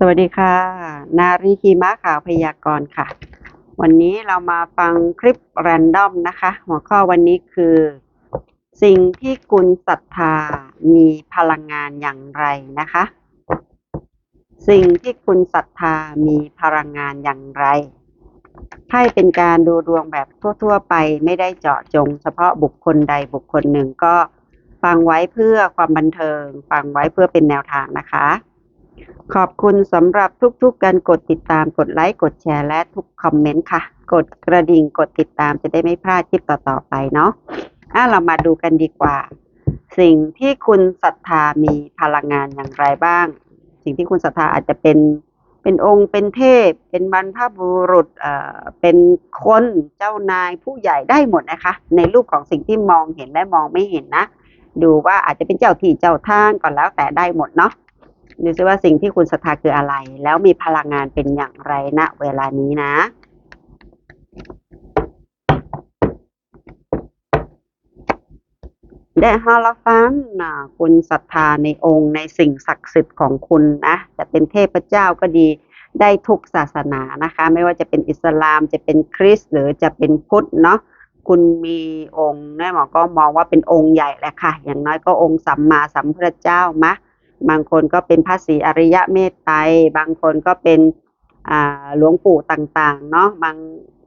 สวัสดีค่ะ นารีคีม้าข่าวพยากรณ์ค่ะ วันนี้เรามาฟังคลิปแรนดอมนะคะ หัวข้อวันนี้คือ สิ่งที่คุณศรัทธามีพลังงานอย่างไรนะคะ สิ่งที่คุณศรัทธามีพลังงานอย่างไรไพ่เป็นการดูดวงแบบทั่ว ๆ ไปไม่ได้เจาะจง เฉพาะบุคคลใดบุคคลหนึ่งก็ฟังไว้เพื่อความบันเทิง ฟังไว้เพื่อเป็นแนวทางนะคะ ขอบคุณสำหรับทุกๆการกดติดตามกดไลค์กดแชร์และทุกคอมเมนต์ค่ะ กดกระดิ่งกดติดตามจะได้ไม่พลาดคลิปต่อๆไปเนาะอะเรามาดูกันดีกว่า สิ่งที่คุณศรัทธามีพลังงานอย่างไรบ้าง สิ่งที่คุณศรัทธาอาจจะเป็นเป็นองค์เป็นเทพ เป็นบรรพบุรุษเอ่อเป็นคนเจ้านายผู้ใหญ่ได้หมดนะคะ ในรูปของสิ่งที่มองเห็นและมองไม่เห็นนะ ดูว่าอาจจะเป็นเจ้าที่เจ้าทางก่อนแล้วแต่ได้หมดเนาะ ดูซิว่าสิ่งที่คุณศรัทธาคืออะไร แล้วมีพลังงานเป็นอย่างไรณเวลานี้นะได้ฮาลาฟันนะคุณศรัทธาในองค์ในสิ่งศักดิ์สิทธิ์ของคุณนะ จะเป็นเทพเจ้าก็ดี ได้ทุกศาสนานะคะ ไม่ว่าจะเป็นอิสลาม จะเป็นคริสต์หรือจะเป็นพุทธเนาะ คุณมีองค์แม่หมอก็มองว่าเป็นองค์ใหญ่แหละค่ะ อย่างน้อยก็องค์สัมมาสัมพุทธเจ้ามะ บางคนก็เป็นพระศรีอริยะเมตไตรบางคนก็เป็นหลวงปู่ต่างๆเนาะบาง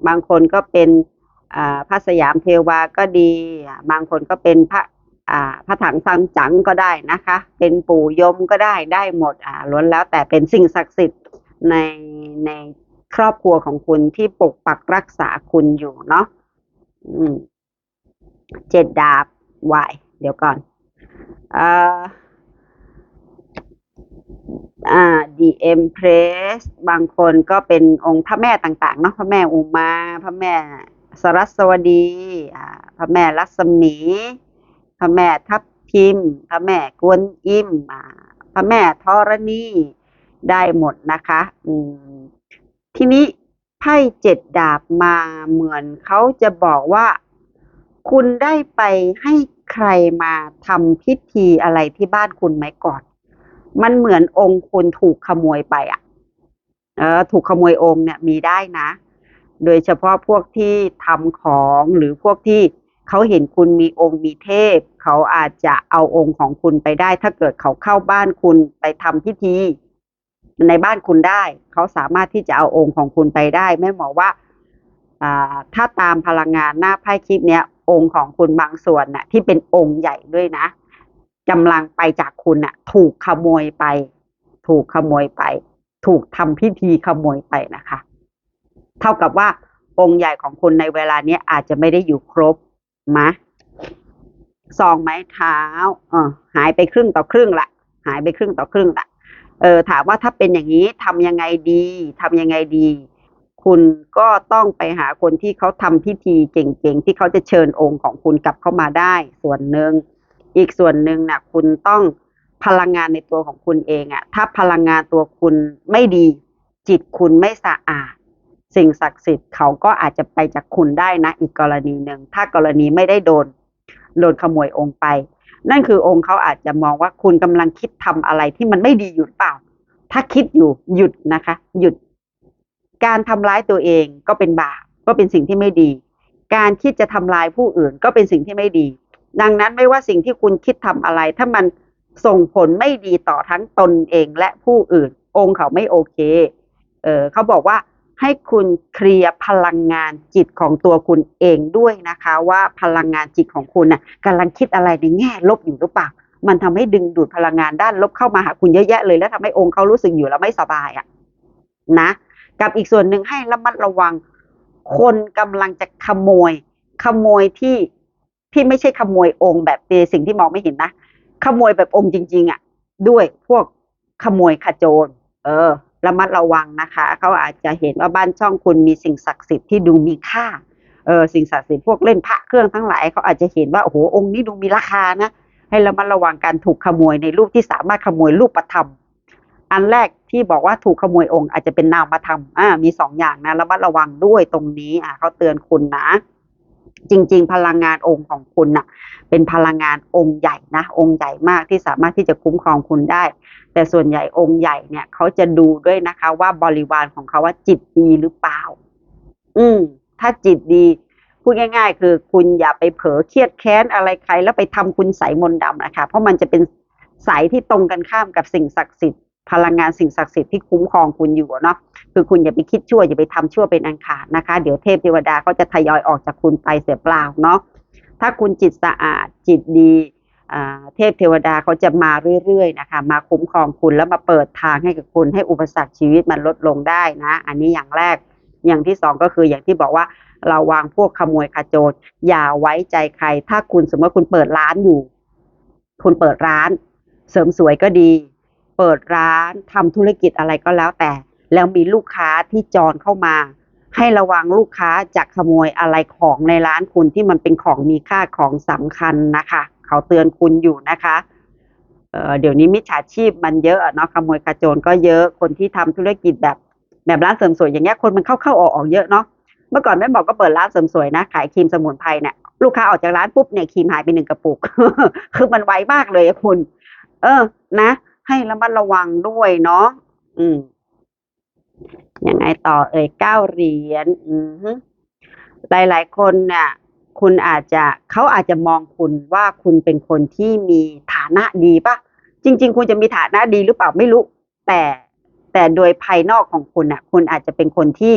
บางคนก็เป็นพระสยามเทวาก็ดี บางคนก็เป็นพระพระถังซังจังก็ได้นะคะ เป็นปู่ยมก็ได้ได้หมดล้วนแล้วแต่เป็นสิ่งศักดิ์สิทธิ์ในในครอบครัวของคุณที่ปกปักรักษาคุณอยู่เนาะเจ็ดดาบวายเดี๋ยวก่อน เอ่อ อ่า The Empress บางคนก็เป็นองค์พระแม่ต่างๆเนาะพระแม่อุมา พระแม่สรัสวดีอ่าพระแม่ลักษมี พระแม่ทับทิม พระแม่กวนอิมอ่าพระแม่ธรณีได้หมดนะคะ อืมทีนี้ไพ่เจ็ดดาบมาเหมือนเขาจะบอกว่า คุณได้ไปให้ใครมาทำพิธีอะไรที่บ้านคุณไหมก่อน มันเหมือนองค์คุณถูกขโมยไปอะ เออ ถูกขโมยองค์เนี่ยมีได้นะ โดยเฉพาะพวกที่ทำของหรือพวกที่เขาเห็นคุณมีองค์มีเทพ เขาอาจจะเอาองค์ของคุณไปได้ ถ้าเกิดเขาเข้าบ้านคุณไปทำพิธี ในบ้านคุณได้ เขาสามารถที่จะเอาองค์ของคุณไปได้แม่หมอว่าอ่าถ้าตามพลังงานหน้าไพ่คลิปเนี้ยองค์ของคุณบางส่วนน่ะที่เป็นองค์ใหญ่ด้วยนะ กำลังไปจากคุณน่ะถูกขโมยไป ถูกขโมยไป ถูกทำพิธีขโมยไปนะคะ เท่ากับว่าองค์ใหญ่ของคุณในเวลานี้อาจจะไม่ได้อยู่ครบมะซองไม้เท้าเออหายไปครึ่งต่อครึ่งละหายไปครึ่งต่อครึ่งละเออถามว่าถ้าเป็นอย่างนี้ทำยังไงดีทำยังไงดี คุณก็ต้องไปหาคนที่เขาทำพิธีเก่งๆ ที่เขาจะเชิญองค์ของคุณกลับเข้ามาได้ ส่วนหนึ่ง อีกส่วนหนึ่งนะคุณต้องพลังงานในตัวของคุณเองอะถ้าพลังงานตัวคุณไม่ดี จิตคุณไม่สะอาด สิ่งศักดิ์สิทธิ์เขาก็อาจจะไปจากคุณได้นะอีกกรณีหนึ่งถ้ากรณีไม่ได้โดนโดนขโมยองค์ไป นั่นคือองค์เขาอาจจะมองว่าคุณกำลังคิดทำอะไรที่มันไม่ดีอยู่เปล่า ถ้าคิดอยู่หยุดนะคะ หยุด การทำร้ายตัวเองก็เป็นบาปก็เป็นสิ่งที่ไม่ดี การคิดจะทำลายผู้อื่นก็เป็นสิ่งที่ไม่ดี ดังนั้นไม่ว่าสิ่งที่คุณคิดทำอะไร ถ้ามันส่งผลไม่ดีต่อทั้งตนเองและผู้อื่น องค์เขาไม่โอเค เออเขาบอกว่าให้คุณเคลียร์พลังงานจิตของตัวคุณเองด้วยนะคะ ว่าพลังงานจิตของคุณน่ะกำลังคิดอะไรในแง่ลบอยู่หรือเปล่ามันทำให้ดึงดูดพลังงานด้านลบเข้ามาหาคุณเยอะแยะเลย แล้วทำให้องค์เขารู้สึกอยู่แล้วไม่สบายอะ่ะนะ กับอีกส่วนหนึ่งให้ระมัดระวัง คนกำลังจะขโมย ขโมยที่ ที่ไม่ใช่ขโมยองค์แบบเป็นสิ่งที่มองไม่เห็นนะขโมยแบบองค์จริง ๆอะ ด้วยพวกขโมยขโจร เออระมัดระวังนะคะเขาอาจจะเห็นว่าบ้านช่องคุณมีสิ่งศักดิ์สิทธิ์ที่ดูมีค่าเออสิ่งศักดิ์สิทธิ์พวกเล่นพระเครื่องทั้งหลายเขาอาจจะเห็นว่าโอ้โหองค์นี้ดูมีราคานะให้ระมัดระวังการถูกขโมยในรูปที่สามารถขโมยรูปธรรมอันแรกที่บอกว่าถูกขโมยองค์อาจจะเป็นนามธรรมอ่ามีสองอย่างนะระมัดระวังด้วยตรงนี้อ่าเขาเตือนคุณนะ จริง ๆ พลังงานองค์ของคุณน่ะ เป็นพลังงานองค์ใหญ่นะ องค์ใหญ่มากที่สามารถที่จะคุ้มครองคุณได้ แต่ส่วนใหญ่องค์ใหญ่เนี่ยเขาจะดูด้วยนะคะ ว่าบริวารของเขาว่าจิตดีหรือเปล่า อืม ถ้าจิตดีพูดง่าย ๆ คือคุณอย่าไปเผลอเครียดแค้นอะไรใคร แล้วไปทำคุณใสมนต์ดำนะคะ เพราะมันจะเป็นสายที่ตรงกันข้ามกับสิ่งศักดิ์สิทธิ์ พลังงานสิ่งศักดิ์สิทธิ์ที่คุ้มครองคุณอยู่เนาะคือคุณอย่าไปคิดชั่วอย่าไปทำชั่วเป็นอันขาดนะคะ เดี๋ยวเทพเทวดาก็จะทยอยออกจากคุณไปเสียเปล่าเนาะถ้าคุณจิตสะอาดจิตดีอ่าเทพเทวดาเขาจะมาเรื่อยๆนะคะมาคุ้มครองคุณแล้วมาเปิดทางให้กับคุณให้อุปสรรคชีวิตมันลดลงได้นะ อันนี้อย่างแรกอย่างที่สองก็คืออย่างที่บอกว่าเราวางพวกขโมยขโจรอย่าไว้ใจใคร ถ้าคุณสมมติว่าคุณเปิดร้านอยู่ คุณเปิดร้าน เสริมสวยก็ดี เปิดร้านทำธุรกิจอะไรก็แล้วแต่ แล้วมีลูกค้าที่จรเข้ามา ให้ระวังลูกค้าจะขโมยอะไรของในร้านคุณที่มันเป็นของมีค่าของสำคัญนะคะ เขาเตือนคุณอยู่นะคะเเดี๋ยวนี้มิจฉาชีพมันเยอะเนาะขโมยขโจรก็เยอะคนที่ทำธุรกิจแบบแบบร้านเสริมสวยอย่างเงี้ยคนมันเข้าเข้าออกออกเยอะเนาะเมื่อก่อนแม่บอกก็เปิดร้านเสริมสวยนะขายครีมสมุนไพรเนี่ยลูกค้าออกจากร้านปุ๊บเนี่ยครีมหายไปหนึ่งกระปุก คือมันไวมากเลยคุณ เออนะ ให้ระมัดระวังด้วยเนาะอืมยังไงต่อเอ่ยเก้าเหรียญอือฮึหลายๆคนเนี่ยคุณอาจจะเขาอาจจะมองคุณว่าคุณเป็นคนที่มีฐานะดีปะจริง ๆ คุณจะมีฐานะดีหรือเปล่าไม่รู้ แต่แต่โดยภายนอกของคุณน่ะ คุณอาจจะเป็นคนที่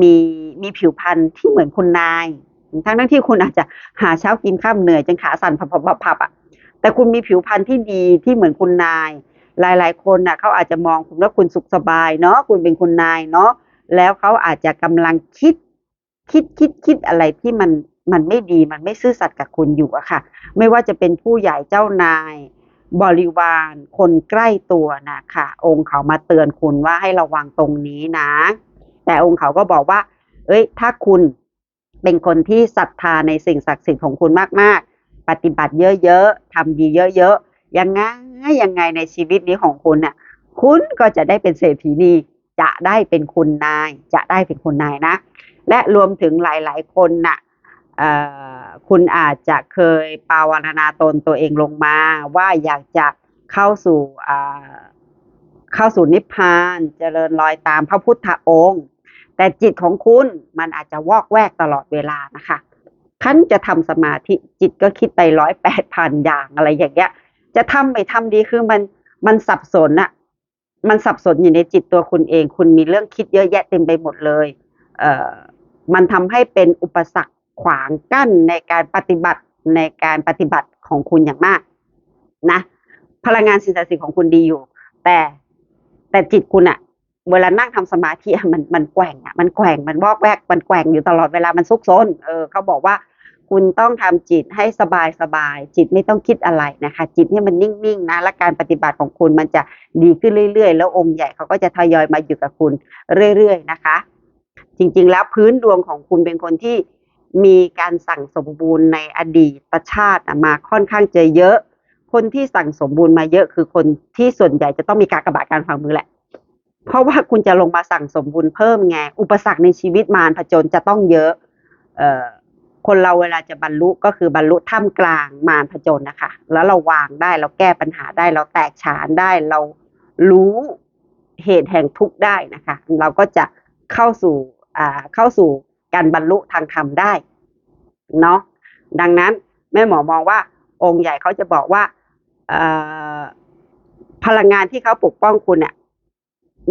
มีมีผิวพรรณที่เหมือนคุณนาย ทั้งทั้งที่คุณอาจจะหาเช้ากินข้ามเหนื่อยจนขาสั่นพับๆๆๆอะ แต่คุณมีผิวพรรณที่ดีที่เหมือนคุณนาย หลาย ๆ คนน่ะเขาอาจจะมองคุณว่าคุณสุขสบายเนาะคุณเป็นคุณนายเนาะแล้วเขาอาจจะกำลังคิดคิดคิดคิดอะไรที่มันมันไม่ดีมันไม่ซื่อสัตย์กับคุณอยู่อะค่ะ ไม่ว่าจะเป็นผู้ใหญ่เจ้านาย บริวาร คนใกล้ตัวนะคะองค์เขามาเตือนคุณว่าให้ระวังตรงนี้นะ แต่องค์เขาก็บอกว่า เอ้ย ถ้าคุณเป็นคนที่ศรัทธาในสิ่งศักดิ์สิทธิ์ของคุณมากๆ ปฏิบัติเยอะๆทำดีเยอะๆยังไงยังไงในชีวิตนี้ของคุณน่ะ คุณก็จะได้เป็นเศรษฐีนีจะได้เป็นคุณนาย จะได้เป็นคุณนายนะ และรวมถึงหลาย ๆ คนน่ะเอ่อคุณอาจจะเคยปาวารณาตนตัวเองลงมา ว่าอยากจะเข้าสู่เข้าสู่นิพพานเจริญรอยตามพระพุทธองค์ แต่จิตของคุณมันอาจจะวอกแวกตลอดเวลานะคะ ท่านจะทำสมาธิจิตก็คิดไปร้อยแปดพันอย่างอะไรอย่างเงี้ย จะทำไม่ทำดีคือมันมันสับสนอะมันสับสนอยู่ในจิตตัวคุณเอง คุณมีเรื่องคิดเยอะแยะเต็มไปหมดเลย เอ่อมันทำให้เป็นอุปสรรคขวางกั้นในการปฏิบัติในการปฏิบัติของคุณอย่างมากนะ พลังงานสิ่งศักดิ์สิทธิ์ของคุณดีอยู่ แต่แต่จิตคุณอะ เวลานั่งทำสมาธิมันมันแกว่งอะมันแกว่งมันวอกแวกมันแกว่งอยู่ตลอดเวลามันซุกซนเออเขาบอกว่าคุณต้องทำจิตให้สบายสบาย จิตไม่ต้องคิดอะไรนะคะ จิตเนี่ยมันนิ่งๆนะและการปฏิบัติของคุณมันจะดีขึ้นเรื่อยๆ แล้วองค์ใหญ่เขาก็จะทยอยมาอยู่กับคุณเรื่อยๆนะคะ จริงๆ แล้วพื้นดวงของคุณเป็นคนที่มีการสั่งสมบูรณ์ในอดีตชาติมาค่อนข้างจะเยอะ คนที่สั่งสมบูรณ์มาเยอะคือคนที่ส่วนใหญ่จะต้องมีการกระบาดการฟังมือแหละ เพราะว่าคุณจะลงมาสั่งสมบูรณ์เพิ่มไง อุปสรรคในชีวิตมารผจญจะต้องเยอะ เอ่อคนเราเวลาจะบรรลุก็คือบรรลุท่ามกลางมารผจญนะคะ แล้วเราวางได้เราแก้ปัญหาได้เราแตกฉานได้เรารู้เหตุแห่งทุกข์ได้นะคะ เราก็จะเข้าสู่อ่าเข้าสู่การบรรลุทางธรรมได้เนาะดังนั้นแม่หมอมองว่าองค์ใหญ่เขาจะบอกว่าพลังงานที่เขาปกป้องคุณเนี่ย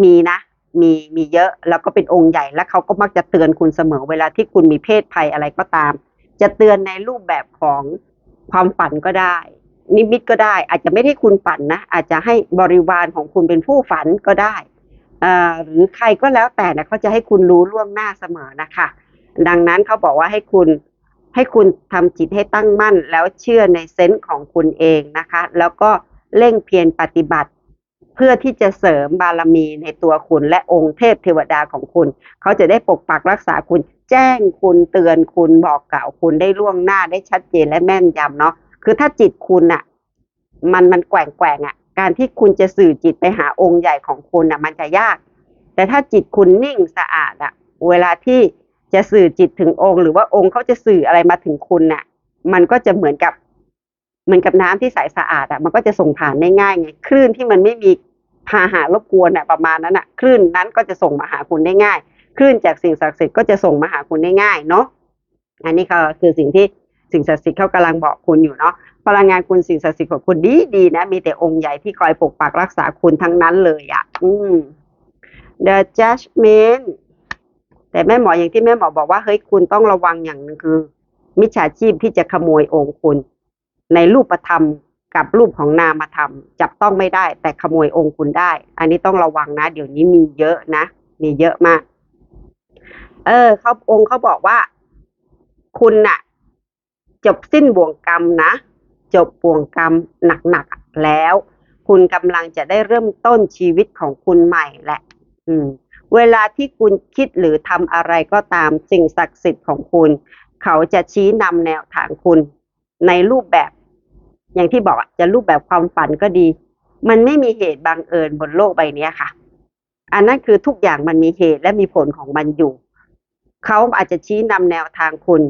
มีนะ มีมีเยอะแล้วก็เป็นองค์ใหญ่แล้วเขาก็มักจะเตือนคุณเสมอเวลาที่คุณมีเพศภัยอะไรก็ตาม จะเตือนในรูปแบบของความฝันก็ได้ นิมิตก็ได้ อาจจะไม่ได้คุณฝันนะ อาจจะให้บริวารของคุณเป็นผู้ฝันก็ได้หรือใครก็แล้วแต่นะเขาจะให้คุณรู้ล่วงหน้าเสมอนะคะ ดังนั้นเขาบอกว่าให้คุณให้คุณทำจิตให้ตั้งมั่น แล้วเชื่อในเซนส์ของคุณเองนะคะ แล้วก็เร่งเพียรปฏิบัติ เพื่อที่จะเสริมบารมีในตัวคุณและองค์เทพเทวดาของคุณ เขาจะได้ปกปักรักษาคุณ แจ้งคุณเตือนคุณบอกกล่าวคุณได้ล่วงหน้าได้ชัดเจนและแม่นยำเนาะคือถ้าจิตคุณอะมันมันแกว่งแกว่งอะการที่คุณจะสื่อจิตไปหาองค์ใหญ่ของคุณอะมันจะยาก แต่ถ้าจิตคุณนิ่งสะอาดอะเวลาที่จะสื่อจิตถึงองค์ หรือว่าองค์เขาจะสื่ออะไรมาถึงคุณน่ะ มันก็จะเหมือนกับ เหมือนกับน้ำที่ใสสะอาดอะมันก็จะส่งผ่านได้ง่ายไงคลื่นที่มันไม่มีพาหะรบกวนอะประมาณนั้นอะคลื่นนั้นก็จะส่งมาหาคุณได้ง่ายคลื่นจากสิ่งศักดิ์สิทธิ์ก็จะส่งมาหาคุณได้ง่ายเนาะอันนี้ก็คือสิ่งที่สิ่งศักดิ์สิทธิ์เขากำลังบอกคุณอยู่เนาะพลังงานคุณสิ่งศักดิ์สิทธิ์ของคุณดีดีนะ มีแต่องค์ใหญ่ที่คอยปกปักรักษาคุณทั้งนั้นเลยอะ อืม The Judgment แต่แม่หมออย่างที่แม่หมอบอกว่าเฮ้ยคุณต้องระวังอย่างหนึ่งคือ มิจฉาชีพที่จะขโมยองค์คุณ ในรูปธรรมกับรูปของนามธรรมจับต้องไม่ได้แต่ขโมยองค์คุณได้ อันนี้ต้องระวังนะ เดี๋ยวนี้มีเยอะนะ มีเยอะมาก เออเขาองค์เขาบอกว่า คุณน่ะ จบสิ้นบ่วงกรรมนะ จบบ่วงกรรมหนักๆแล้ว คุณกำลังจะได้เริ่มต้นชีวิตของคุณใหม่แหละ อืม เวลาที่คุณคิดหรือทำอะไรก็ตามสิ่งศักดิ์สิทธิ์ของคุณ เขาจะชี้นำแนวทางคุณ ในรูปแบบ อย่างที่บอกจะรูปแบบความฝันก็ดี มันไม่มีเหตุบังเอิญบนโลกใบนี้ค่ะ อันนั้นคือทุกอย่างมันมีเหตุและมีผลของมันอยู่ เขาอาจจะชี้นำแนวทางคุณ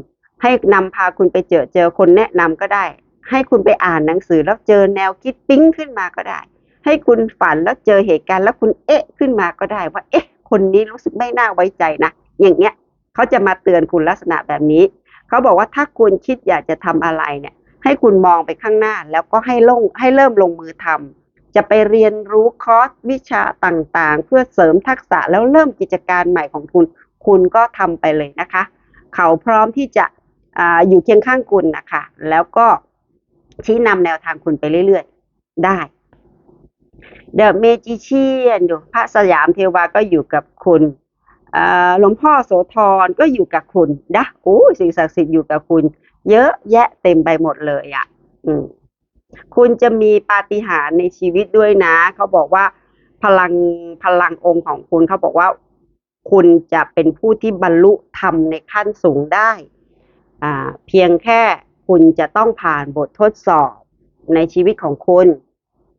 ให้นำพาคุณไปเจอเจอคนแนะนำก็ได้ ให้คุณไปอ่านหนังสือแล้วเจอแนวคิดปิ๊งขึ้นมาก็ได้ ให้คุณฝันแล้วเจอเหตุการณ์แล้วคุณเอ๊ะขึ้นมาก็ได้ ว่า เอ๊ะ คนนี้รู้สึกไม่น่าไว้ใจนะอย่างเงี้ยเขาจะมาเตือนคุณลักษณะแบบนี้ เขาบอกว่าถ้าคุณคิดอยากจะทำอะไรเนี่ย ให้คุณมองไปข้างหน้า แล้วก็ให้ลงให้เริ่มลงมือทำจะไปเรียนรู้คอร์สวิชาต่างๆ เพื่อเสริมทักษะแล้วเริ่มกิจการใหม่ของคุณ คุณก็ทำไปเลยนะคะ เขาพร้อมที่จะออยู่เคียงข้างคุณนะคะ แล้วก็ชี้นำแนวทางคุณไปเรื่อยๆ ได้เดอะเมจิเชียนอยู่พระสยามเทวาก็อยู่กับคุณ หลวงพ่อโสธรก็อยู่กับคุณนะโอ้สิ่งศักดิ์สิทธิ์อยู่กับคุณ เยอะแยะเต็มไปหมดเลยอะ อืม คุณจะมีปาฏิหาริย์ในชีวิตด้วยนะ เขาบอกว่า พลังพลังองค์ของคุณเขาบอกว่า คุณจะเป็นผู้ที่บรรลุธรรมในขั้นสูงได้ อ่า เพียงแค่คุณจะต้องผ่านบททดสอบในชีวิตของคุณ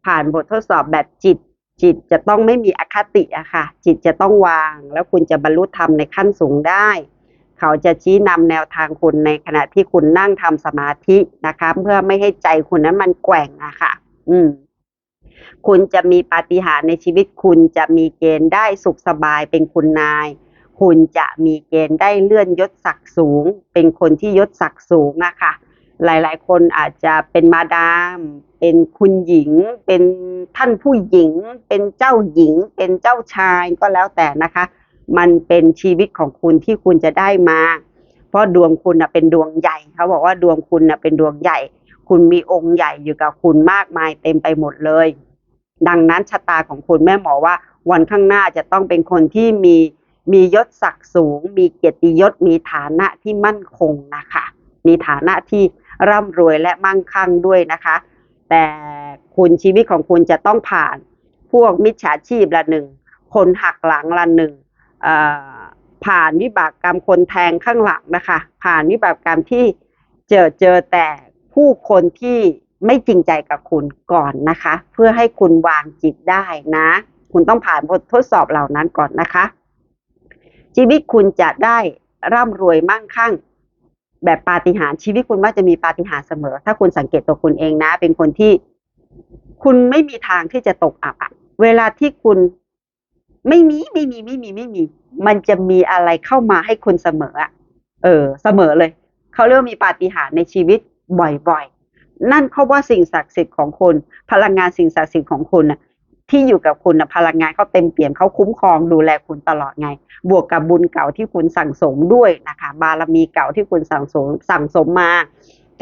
ผ่านบททดสอบแบบจิต จิตจะต้องไม่มีอคติอะค่ะ จิตจะต้องวาง แล้วคุณจะบรรลุธรรมในขั้นสูงได้ เขาจะชี้นำแนวทางคุณในขณะที่คุณนั่งทำสมาธินะคะ เพื่อไม่ให้ใจคุณนั้นมันแกว่งอะค่ะ อืม คุณจะมีปาฏิหาริย์ในชีวิต คุณจะมีเกณฑ์ได้สุขสบายเป็นคุณนาย คุณจะมีเกณฑ์ได้เลื่อนยศศักดิ์สูง เป็นคนที่ยศศักดิ์สูงอะค่ะ หลายๆ คนอาจจะเป็นมาดาม เป็นคุณหญิง เป็นท่านผู้หญิง เป็นเจ้าหญิง เป็นเจ้าชายก็แล้วแต่นะคะ มันเป็นชีวิตของคุณที่คุณจะได้มา เพราะดวงคุณนะเป็นดวงใหญ่เขาบอกว่าดวงคุณนะเป็นดวงใหญ่ คุณมีองค์ใหญ่อยู่กับคุณมากมายเต็มไปหมดเลย ดังนั้นชะตาของคุณแม่หมอว่า วันข้างหน้าจะต้องเป็นคนที่มีมียศศักดิ์สูง มีเกียรติยศมีฐานะที่มั่นคงนะคะ มีฐานะที่ ร่ำรวยและมั่งคั่งด้วยนะคะ แต่คุณชีวิตของคุณจะต้องผ่าน พวกมิจฉาชีพละหนึ่ง คนหักหลังละหนึ่งผ่านวิบากกรรมคนแทงข้างหลังนะคะ ผ่านวิบากกรรมที่เจอเจอแต่ผู้คนที่ไม่จริงใจกับคุณก่อนนะคะ เพื่อให้คุณวางจิตได้นะ คุณต้องผ่านบททดสอบเหล่านั้นก่อนนะคะ ชีวิตคุณจะได้ร่ำรวยมั่งคั่ง แบบปาฏิหาริย์ชีวิตคุณว่าจะมีปาฏิหาริย์เสมอ ถ้าคุณสังเกตตัวคุณเองนะ เป็นคนที่คุณไม่มีทางที่จะตกอับอะเวลาที่คุณไม่มีไม่มีไม่มีไม่มี มันจะมีอะไรเข้ามาให้คุณเสมออะเออ เสมอเลย เขาเรียกว่ามีปาฏิหาริย์ในชีวิตบ่อยๆ นั่นเพราะว่าสิ่งศักดิ์สิทธิ์ของคุณ พลังงานสิ่งศักดิ์สิทธิ์ของคุณน่ะ ที่อยู่กับคุณพลังงานเขาเต็มเปี่ยมเขาคุ้มครองดูแลคุณตลอดไง บวกกับบุญเก่าที่คุณสั่งสมด้วยนะคะ บารมีเก่าที่คุณสั่งสมสั่งสมมา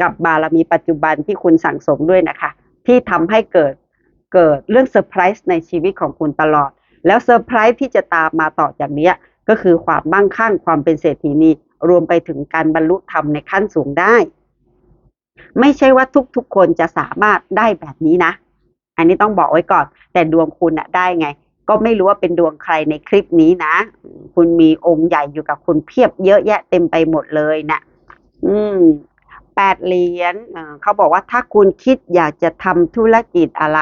กับบารมีปัจจุบันที่คุณสั่งสมด้วยนะคะ ที่ทำให้เกิดเกิดเรื่องเซอร์ไพรส์ในชีวิตของคุณตลอด แล้วเซอร์ไพรส์ที่จะตามมาต่อจากเนี้ยก็คือความมั่งคั่งความเป็นเศรษฐีนีรวมไปถึงการบรรลุธรรมในขั้นสูงได้ ไม่ใช่ว่าทุกๆคนจะสามารถได้แบบนี้นะ อันนี้ต้องบอกไว้ก่อน แต่ดวงคุณอะได้ไง ก็ไม่รู้ว่าเป็นดวงใครในคลิปนี้นะ คุณมีองค์ใหญ่อยู่กับคุณเพียบเยอะแยะเต็มไปหมดเลยนะอืมแปดเหรียญเขาบอกว่าถ้าคุณคิดอยากจะทำธุรกิจอะไร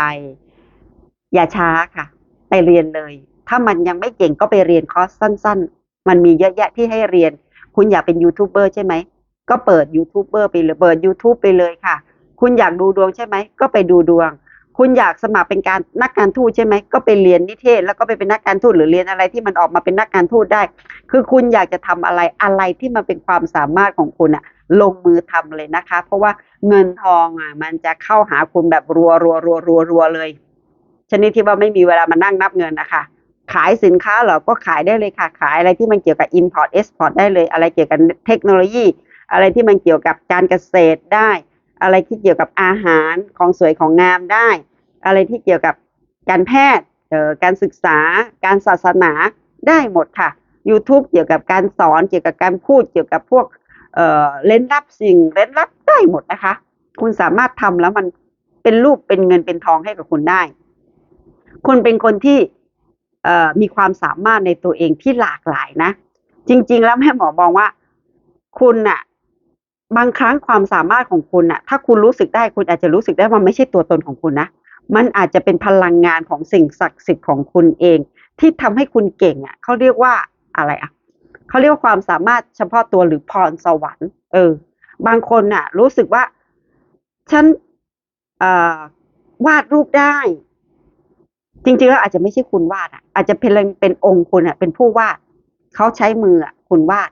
อย่าช้าค่ะ ไปเรียนเลย ถ้ามันยังไม่เก่งก็ไปเรียนคอร์สสั้น ๆ มันมีเยอะแยะที่ให้เรียน คุณอยากเป็นยูทูบเบอร์ใช่ไหม ก็เปิดยูทูบเบอร์ไปเลยเปิด YouTube ไปเลยค่ะ คุณอยากดูดวงใช่ไหม ก็ไปดูดวง คุณอยากสมัครเป็นการนักการทูตใช่ไหมก็ไปเรียนนิเทศ แล้วก็ไปเป็นนักการทูตหรือเรียนอะไรที่มันออกมาเป็นนักการทูตได้ คือคุณอยากจะทำอะไรอะไรที่มันเป็นความสามารถของคุณอะลงมือทำเลยนะคะ เพราะว่าเงินทองอะมันจะเข้าหาคุณแบบรัวรัวรัวรัวรัวเลย ชนิดที่ว่าไม่มีเวลามานั่งนับเงินนะคะขายสินค้าเหรอก็ขายได้เลยค่ะ ขายอะไรที่มันเกี่ยวกับ import export ได้เลย อะไรเกี่ยวกับเทคโนโลยี อะไรที่มันเกี่ยวกับการเกษตรได้ อะไรที่เกี่ยวกับอาหารของสวยของงามได้ อะไรที่เกี่ยวกับการแพทย์การศึกษา การศาสนาได้หมดค่ะ YouTube เกี่ยวกับการสอนเกี่ยวกับการพูดเกี่ยวกับพวกเอ่อเล่นลับสิ่งเล่นลับได้หมดนะคะ คุณสามารถทำแล้วมันเป็นรูปเป็นเงินเป็นทองให้กับคุณได้ คุณเป็นคนที่เอ่อมีความสามารถในตัวเองที่หลากหลายนะ จริง ๆ แล้วแม่หมอมองว่า คุณน่ะ บางครั้งความสามารถของคุณน่ะถ้าคุณรู้สึกได้คุณอาจจะรู้สึกได้ว่าไม่ใช่ตัวตนของคุณนะ มันอาจจะเป็นพลังงานของสิ่งศักดิ์สิทธิ์ของคุณเอง ที่ทำให้คุณเก่งอะเขาเรียกว่าอะไรอะเขาเรียกว่าความสามารถเฉพาะตัวหรือพรสวรรค์ เออ บางคนน่ะ รู้สึกว่า ฉันวาดรูปได้ จริงๆแล้วอาจจะไม่ใช่คุณวาดอะ อาจจะเป็นเป็นองค์คุณอะ เป็นผู้วาดเขาใช้มืออะ คุณวาด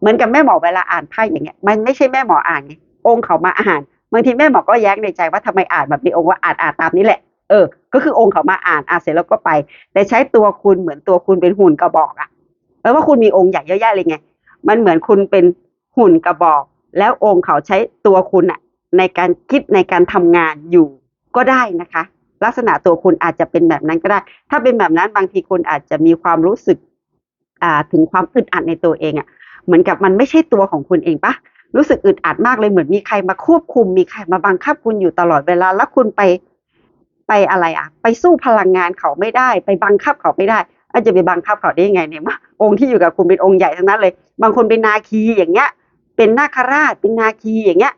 เหมือนกับแม่หมอเวลาอ่านไพ่อย่างเงี้ยมันไม่ใช่แม่หมออ่านไงองค์เขามาอ่านบางทีแม่หมอก็แย้งในใจว่าทำไมอ่านแบบนี้องค์ว่าอ่านอ่านตามนี้แหละเออ ก็คือองค์เขามาอ่านอ่านเสร็จแล้วก็ไป แต่ใช้ตัวคุณเหมือนตัวคุณเป็นหุ่นกระบอกอะแปลว่าคุณมีองค์ใหญ่เยอะแยะเลยไง มันเหมือนคุณเป็นหุ่นกระบอก แล้วองค์เขาใช้ตัวคุณอะในการคิดในการทำงานอยู่ก็ได้นะคะ ลักษณะตัวคุณอาจจะเป็นแบบนั้นก็ได้ ถ้าเป็นแบบนั้นบางทีคุณอาจจะมีความรู้สึกอ่าถึงความอึดอัดในตัวเองอะ เหมือนกับมันไม่ใช่ตัวของคุณเองปะรู้สึกอึดอัดมากเลยเหมือนมีใครมาควบคุม มีใครมาบังคับคุณอยู่ตลอดเวลา แล้วคุณไปไปอะไรอะ ไปสู้พลังงานเขาไม่ได้ ไปบังคับเขาไม่ได้อาจจะไปบังคับเขาได้ยังไงเนี่ยมาองค์ที่อยู่กับคุณเป็นองค์ใหญ่ทั้งนั้นเลย บางคนเป็นนาคีอย่างเงี้ย เป็นนาคราชเป็นนาคีอย่างเงี้ย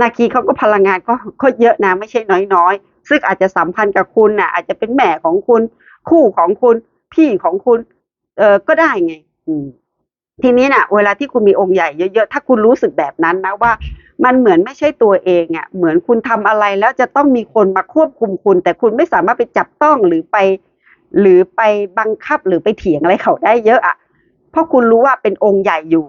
นาคีเขาก็พลังงานก็ก็เยอะนะไม่ใช่น้อยๆซึ่งอาจจะสัมพันธ์กับคุณน่ะ อาจจะเป็นแม่ของคุณ คู่ของคุณ พี่ของคุณ เออก็ได้ไง อืม ทีนี้น่ะเวลาที่คุณมีองค์ใหญ่เยอะๆ ถ้าคุณรู้สึกแบบนั้นนะว่า มันเหมือนไม่ใช่ตัวเองอะเหมือนคุณทำอะไรแล้วจะต้องมีคนมาควบคุมคุณ แต่คุณไม่สามารถไปจับต้องหรือไป หรือไปบังคับหรือไปเถียงอะไรเขาได้เยอะอะเพราะคุณรู้ว่าเป็นองค์ใหญ่อยู่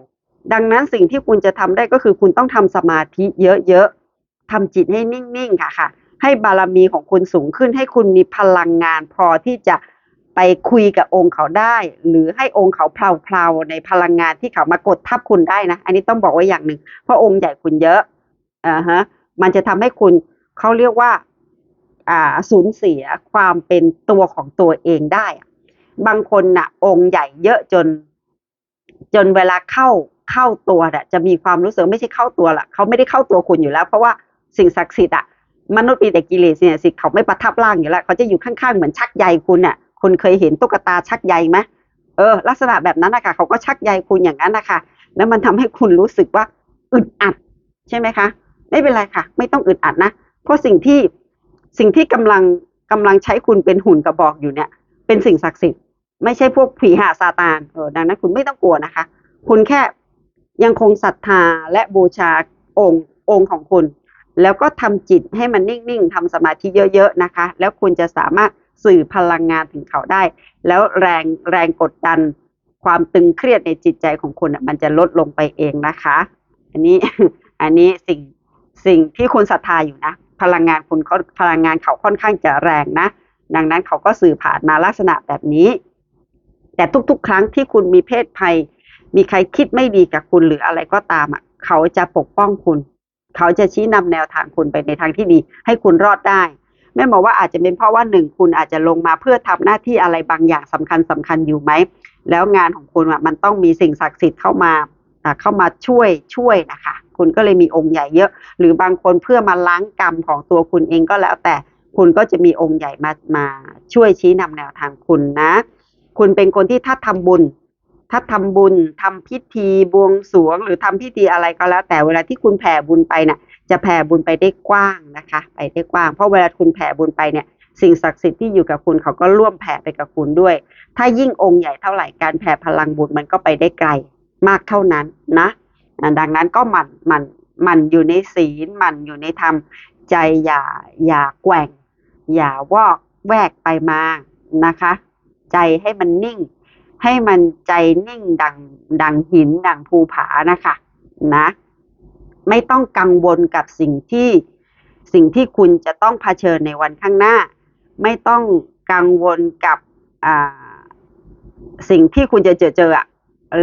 ดังนั้นสิ่งที่คุณจะทำได้ก็คือคุณต้องทำสมาธิเยอะๆทำจิตให้นิ่งๆค่ะค่ะ ให้บารมีของคุณสูงขึ้นให้คุณมีพลังงานพอที่จะ ไปคุยกับองค์เขาได้ หรือให้องค์เขาเพลาๆในพลังงานที่เขามากดทับคุณได้นะ อันนี้ต้องบอกไว้อย่างหนึ่งเพราะองค์ใหญ่คุณเยอะอ่าฮะมันจะทำให้คุณเขาเรียกว่าอ่าสูญเสียความเป็นตัวของตัวเองได้ บางคนน่ะ องค์ใหญ่เยอะจน จนเวลาเข้าเข้าตัวน่ะ จะมีความรู้สึกไม่ใช่เข้าตัวละเขาไม่ได้เข้าตัวคุณอยู่แล้ว เพราะว่าสิ่งศักดิ์สิทธิ์อะมนุษย์มีแต่กิเลสเนี่ยสิเขาไม่ประทับร่างอยู่แล้วเขาจะอยู่ข้างๆเหมือนชักใยคุณน่ะ คุณเคยเห็นตุ๊กตาชักใยไหมเออ ลักษณะแบบนั้นนะคะเขาก็ชักใยคุณอย่างนั้นนะคะแล้วมันทำให้คุณรู้สึกว่าอึดอัดใช่ไหมคะ ไม่เป็นไรค่ะ ไม่ต้องอึดอัดนะ เพราะสิ่งที่สิ่งที่กำลังกำลังใช้คุณเป็นหุ่นกระบอกอยู่เนี่ย เป็นสิ่งศักดิ์สิทธิ์ไม่ใช่พวกผีหาซาตานเออดังนั้นคุณไม่ต้องกลัวนะคะ คุณแค่ยังคงศรัทธาและบูชาองค์องค์ของคุณ แล้วก็ทำจิตให้มันนิ่งๆทำสมาธิเยอะ ๆ นะคะ แล้วคุณจะสามารถ สื่อพลังงานถึงเขาได้ แล้วแรงแรงกดดัน ความตึงเครียดในจิตใจของคุณมันจะลดลงไปเองนะคะ อันนี้อันนี้สิ่งสิ่งที่คุณศรัทธาอยู่นะ พลังงานคุณเขาพลังงานเขาค่อนข้างจะแรงนะ ดังนั้นเขาก็สื่อผ่านมาลักษณะแบบนี้ แต่ทุกๆ ครั้งที่คุณมีเพศภัย มีใครคิดไม่ดีกับคุณหรืออะไรก็ตามอะเขาจะปกป้องคุณ เขาจะชี้นำแนวทางคุณไปในทางที่ดี ให้คุณรอดได้ แม่บอกว่าอาจจะเป็นเพราะว่าหนึ่งคุณอาจจะลงมาเพื่อทำหน้าที่อะไรบางอย่างสำคัญสำคัญอยู่ไหม แล้วงานของคุณอะมันต้องมีสิ่งศักดิ์สิทธิ์เข้ามาเข้ามาช่วยช่วยนะคะ คุณก็เลยมีองค์ใหญ่เยอะ หรือบางคนเพื่อมาล้างกรรมของตัวคุณเองก็แล้วแต่คุณก็จะมีองค์ใหญ่มามาช่วยชี้นำแนวทางคุณนะ คุณเป็นคนที่ถ้าทำบุญ ถ้าทำบุญทำพิธีบวงสรวง หรือทำพิธีอะไรก็แล้ว แต่เวลาที่คุณแผ่บุญไปน่ะจะแผ่บุญไปได้กว้างนะคะ ไปได้กว้าง เพราะเวลาคุณแผ่บุญไปเนี่ยสิ่งศักดิ์สิทธิ์ที่อยู่กับคุณเขาก็ร่วมแผ่ไปกับคุณด้วย ถ้ายิ่งองค์ใหญ่เท่าไหร่การแผ่พลังบุญมันก็ไปได้ไกลมากเท่านั้นนะ ดังนั้นก็หมั่นหมั่นหมั่นอยู่ในศีลหมั่นอยู่ในธรรมใจอย่าอย่าแกว่ง อย่าวอกแวกไปมานะคะ ใจให้มันนิ่ง ให้มันใจนิ่งดังดังหินดังภูผานะคะนะ ไม่ต้องกังวลกับสิ่งที่สิ่งที่คุณจะต้องเผชิญในวันข้างหน้า ไม่ต้องกังวลกับอ่าสิ่งที่คุณจะเจอเจอ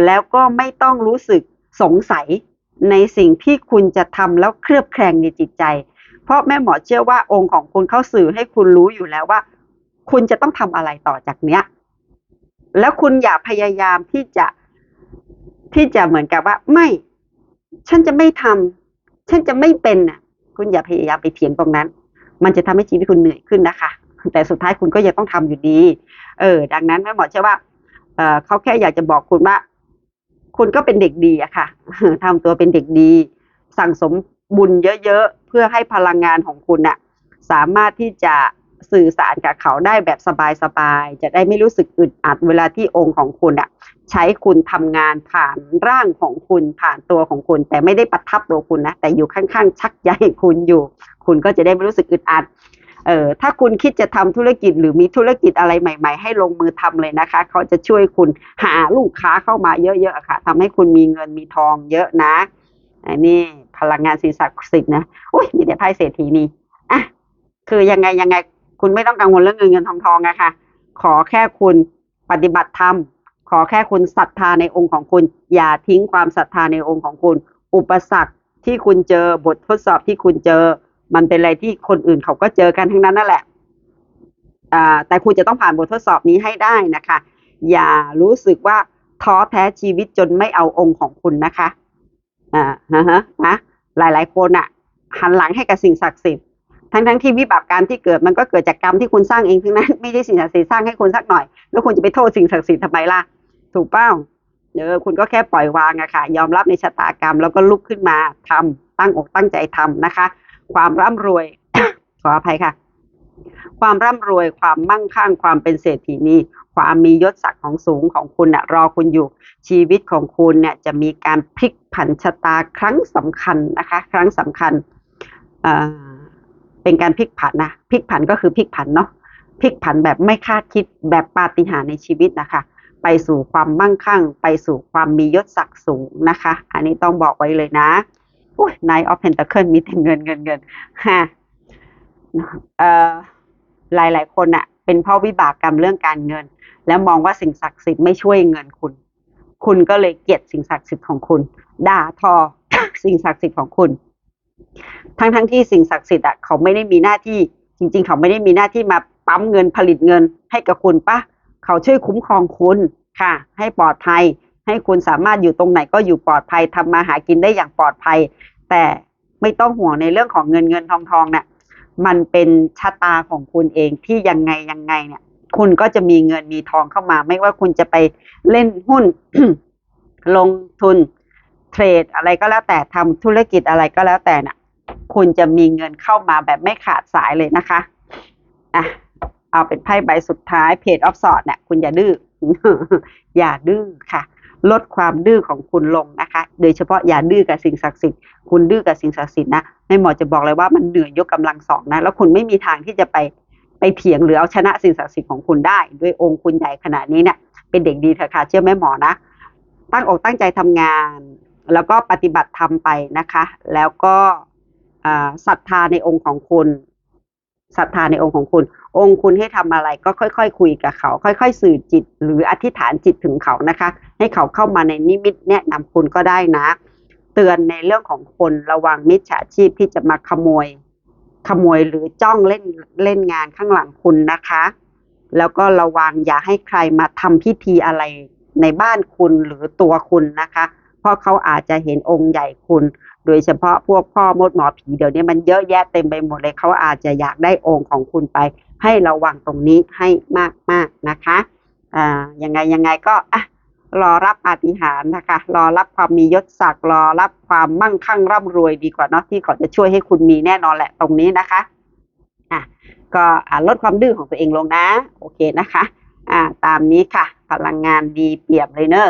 แล้วก็ไม่ต้องรู้สึกสงสัยในสิ่งที่คุณจะทำแล้วเคลือบแคลงในจิตใจ เพราะแม่หมอเชื่อว่าองค์ของคุณเข้าสื่อให้คุณรู้อยู่แล้วว่า คุณจะต้องทำอะไรต่อจากเนี้ย แล้วคุณอย่าพยายามที่จะที่จะเหมือนกับว่า ไม่ ฉันจะไม่ทำฉันจะไม่เป็นน่ะ คุณอย่าพยายามไปเถียงตรงนั้น มันจะทำให้ชีวิตคุณเหนื่อยขึ้นนะคะ แต่สุดท้ายคุณก็ยังต้องทำอยู่ดี เออ ดังนั้นแม่หมอเชื่อว่าเออเขาแค่อยากจะบอกคุณว่า คุณก็เป็นเด็กดีอะค่ะทำตัวเป็นเด็กดี สั่งสมบุญเยอะๆเพื่อให้พลังงานของคุณน่ะ สามารถที่จะ สื่อสารกับเขาได้แบบสบายๆ จะได้ไม่รู้สึกอึดอัดเวลาที่องค์ของคุณอะใช้คุณทำงานผ่านร่างของคุณผ่านตัวของคุณ แต่ไม่ได้ประทับตัวคุณนะแต่อยู่ข้างๆ ชักใยคุณอยู่ คุณก็จะได้ไม่รู้สึกอึดอัดเออถ้าคุณคิดจะทำธุรกิจหรือมีธุรกิจอะไรใหม่ ๆ ให้ลงมือทำเลยนะคะ เขาจะช่วยคุณหาลูกค้าเข้ามาเยอะๆค่ะทำให้คุณมีเงินมีทองเยอะนะอันนี้พลังงานสิ่งศักดิ์สิทธิ์นะอุ้ยมีแต่ไพ่เศรษฐีนี่อะคือยังไงยังไง คุณไม่ต้องกังวลเรื่องเงินเงินทองทองอะค่ะ ขอแค่คุณปฏิบัติธรรม ขอแค่คุณศรัทธาในองค์ของคุณ อย่าทิ้งความศรัทธาในองค์ของคุณ อุปสรรคที่คุณเจอบททดสอบที่คุณเจอ มันเป็นอะไรที่คนอื่นเขาก็เจอกันทั้งนั้นนั่นแหละอ่าแต่คุณจะต้องผ่านบททดสอบนี้ให้ได้นะคะ อย่ารู้สึกว่าท้อแท้ชีวิตจนไม่เอาองค์ของคุณนะคะอ่าฮะฮะนะหลายๆคนอะหันหลังให้กับสิ่งศักดิ์สิทธิ์ ทั้งทั้งๆที่วิบากกรรมที่เกิดมันก็เกิดจากกรรมที่คุณสร้างเองทั้งนั้นไม่ใช่สิ่งศักดิ์สิทธิ์สร้างให้คุณสักหน่อย แล้วคุณจะไปโทษสิ่งศักดิ์สิทธิ์ทำไมล่ะ ถูกเป้าเออคุณก็แค่ปล่อยวางอะค่ะ ยอมรับในชะตากรรมแล้วก็ลุกขึ้นมาทำตั้งอกตั้งใจทำนะคะ ความร่ำรวย ขออภัยค่ะ ความร่ำรวยความมั่งคั่งความเป็นเศรษฐีนีความมียศศักดิ์ของสูงของคุณน่ะรอคุณอยู่ชีวิตของคุณเนี่ยจะมีการพลิกผันชะตาครั้งสำคัญนะคะ ครั้งสำคัญอ่อ เป็นการพลิกผันนะพลิกผันก็คือพลิกผันเนาะพลิกผันแบบไม่คาดคิดแบบปาฏิหาริย์ในชีวิตนะคะ ไปสู่ความมั่งคั่ง ไปสู่ความมียศศักดิ์สูงนะคะ อันนี้ต้องบอกไว้เลยนะอุ้ย Nine of Pentacle มีแต่เงินเงินเงินฮะเอ่อหลายๆคนอะเป็นเพราะวิบากกรรมเรื่องการเงิน แล้วมองว่าสิ่งศักดิ์สิทธิ์ไม่ช่วยเงินคุณ คุณก็เลยเกลียดสิ่งศักดิ์สิทธิ์ของคุณ ด่าทอสิ่งศักดิ์สิทธิ์ของคุณ ทั้งทั้งที่สิ่งศักดิ์สิทธิ์อะเขาไม่ได้มีหน้าที่ จริง ๆ เขาไม่ได้มีหน้าที่มาปั๊มเงินผลิตเงินให้กับคุณปะเขาช่วยคุ้มครองคุณค่ะ ให้ปลอดภัย ให้คุณสามารถอยู่ตรงไหนก็อยู่ปลอดภัยทำมาหากินได้อย่างปลอดภัย แต่ไม่ต้องห่วงในเรื่องของเงินเงินทองทองเนี่ยมันเป็นชะตาของคุณเองที่ยังไงยังไงเนี่ย คุณก็จะมีเงินมีทองเข้ามา ไม่ว่าคุณจะไปเล่นหุ้น ลงทุนเทรดอะไรก็แล้วแต่ทำธุรกิจอะไรก็แล้วแต่น่ะ คุณจะมีเงินเข้ามาแบบไม่ขาดสายเลยนะคะอะเอาเป็นไพ่ใบสุดท้ายเพจออฟสอดเนี่ยคุณอย่าดื้อ อย่าดื้อค่ะ ลดความดื้อของคุณลงนะคะ โดยเฉพาะอย่าดื้อกับสิ่งศักดิ์สิทธิ์คุณดื้อกับสิ่งศักดิ์สิทธิ์นะแม่หมอจะบอกเลยว่ามันเหนื่อยยกกำลังสองนะแล้วคุณไม่มีทางที่จะไปไปเถียงหรือเอาชนะสิ่งศักดิ์สิทธิ์ของคุณได้ ด้วยองค์คุณใหญ่ขนาดนี้เนี่ยเป็นเด็กดีเถอะค่ะเชื่อแม่หมอนะ ตั้งอกตั้งใจทำงาน แล้วก็ปฏิบัติธรรมไปนะคะ แล้วก็ ศรัทธาในองค์ของคุณศรัทธาในองค์ของคุณ องค์คุณให้ทำอะไรก็ค่อยๆคุยกับเขา ค่อย ๆ สื่อจิต หรืออธิษฐานจิตถึงเขานะคะ ให้เขาเข้ามาในนิมิตแนะนำคุณก็ได้นะ เตือนในเรื่องของคนระวังมิจฉาชีพที่จะมาขโมย ขโมยหรือจ้องเล่นเล่นงานข้างหลังคุณนะคะ แล้วก็ระวังอย่าให้ใครมาทำพิธีอะไรในบ้านคุณหรือตัวคุณนะคะ เพราะเขาอาจจะเห็นองค์ใหญ่คุณ โดยเฉพาะพวกพ่อมดหมอผีเดี๋ยวนี้มันเยอะแยะเต็มไปหมดเลยเขาอาจจะอยากได้องค์ของคุณไป ให้ระวังตรงนี้ให้มากๆนะคะอ่ายังไงยังไงก็อะรอรับปาฏิหาริย์นะคะ รอรับความมียศศักดิ์รอรับความมั่งคั่งร่ำรวยดีกว่าเนาะที่เขาจะช่วยให้คุณมีแน่นอนแหละตรงนี้นะคะอะก็ลดความดื้อของตัวเองลงนะ โอเคนะคะอ่าตามนี้ค่ะ พลังงานดีเปี่ยมเลยเนอะ